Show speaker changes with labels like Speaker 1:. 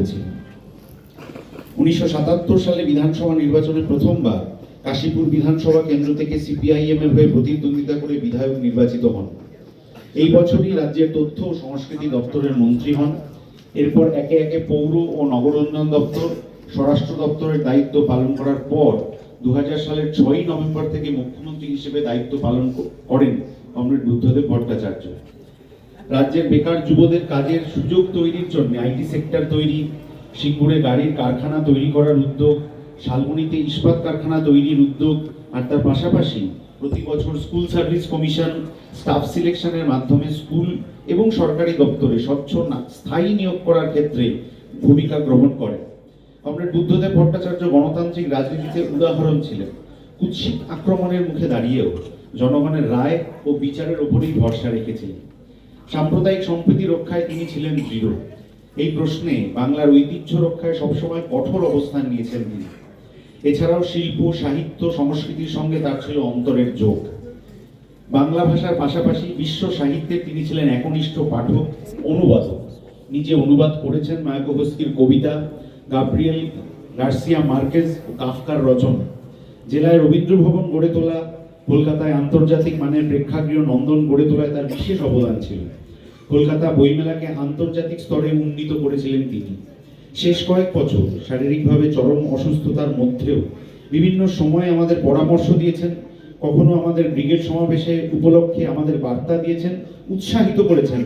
Speaker 1: করেছিলেন। উনিশশো সালে বিধানসভা নির্বাচনে প্রথমবার কাশীপুর বিধানসভা কেন্দ্র থেকে সিপিআইএম এর হয়ে প্রতিদ্বন্দ্বিতা করে বিধায়ক নির্বাচিত হন। এই বছরই রাজ্যের তথ্য ও সংস্কৃতি দপ্তরের মন্ত্রী হন। এরপর একে একে পৌর ও নগরোন্নয়ন দপ্তর, স্বরাষ্ট্র দপ্তরের দায়িত্ব পালন করার পর দু সালের ছয়ই নভেম্বর থেকে মুখ্যমন্ত্রী হিসেবে দায়িত্ব পালন করেন কমরেড বুদ্ধদেব ভট্টাচার্য। রাজ্যের বেকার যুবদের কাজের সুযোগ তৈরির জন্য আইটি সেক্টর তৈরি, সিঙ্গুরে গাড়ির কারখানা তৈরি করার উদ্যোগ, শালবনীতে ইস্পাত কারখানা তৈরির উদ্যোগ, আর তার পাশাপাশি প্রতি বছর স্কুল সার্ভিস কমিশন স্টাফ সিলেকশনের মাধ্যমে স্কুল এবং সরকারি দপ্তরে স্বচ্ছ না- স্থায়ী নিয়োগ করার ক্ষেত্রে ভূমিকা গ্রহণ করে। কমরেড বুদ্ধদেব ভট্টাচার্য গণতান্ত্রিক রাজনীতিতে উদাহরণ ছিলেন। কুৎসিত আক্রমণের মুখে দাঁড়িয়েও জনগণের রায় ও বিচারের ওপরই ভরসা রেখেছিলেন। সাম্প্রদায়িক সম্প্রীতি রক্ষায় তিনি ছিলেন দৃঢ়। এই প্রশ্নে বাংলার ঐতিহ্য রক্ষায় সবসময় কঠোর অবস্থান নিয়েছেন তিনি। এছাড়াও শিল্প, সাহিত্য, সংস্কৃতির সঙ্গে তার ছিল অন্তরের যোগ। বাংলা ভাষার পাশাপাশি বিশ্ব সাহিত্যে তিনি ছিলেন একনিষ্ঠ পাঠক, অনুবাদক। নিজে অনুবাদ করেছেন মায়াকোভস্কির কবিতা, গাব্রিয়েল গার্সিয়া মার্কেজ ও কাফকার রচনা। জেলায় রবীন্দ্র ভবন গড়ে তোলা কলকাতায় আন্তর্জাতিক মানের প্রেক্ষাগৃহ নন্দন গড়ে তোলায় তার বিশেষ অবদান ছিল। কলকাতা বইমেলাকে আন্তর্জাতিক স্তরে উন্নীত করেছিলেন তিনি। শেষ কয়েক বছর শারীরিকভাবে চরম অসুস্থতার মধ্যেও বিভিন্ন সময়ে আমাদের পরামর্শ দিয়েছেন, কখনো আমাদের ব্রিগেড সমাবেশে উপলক্ষে আমাদের বার্তা দিয়েছেন, উৎসাহিত করেছেন।